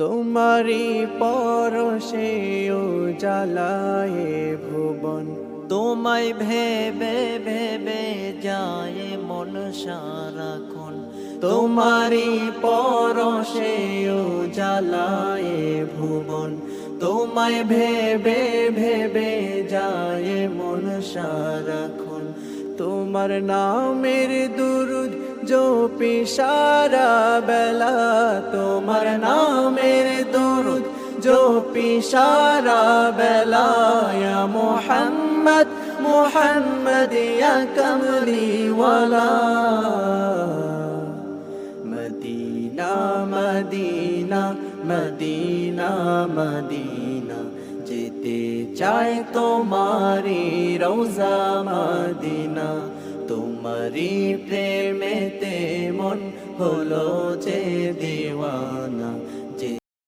তোমারি পরশে ও জ্বালায় ভুবন। তোমায় ভেবে ভেবে যায় মন সারাক্ষণ তোমারি পরশে ও জ্বালায় ভুবন। তোমায় ভেবে ভেবে যায় মন সারাক্ষণ তোমার নামের জো পিসারা বেলা, তোমার নামের দুরুদ। জো পিসারা বেলা, ইয়া মোহাম্মদ মোহাম্মদ, ইয়া কমলি ওয়ালা। মদিনা মদিনা মদিনা মদিনা, যেতে চাই তোমারি রোজা মদিনা। তোমারি প্রেমেতে মন হলো যে দিওয়ানা।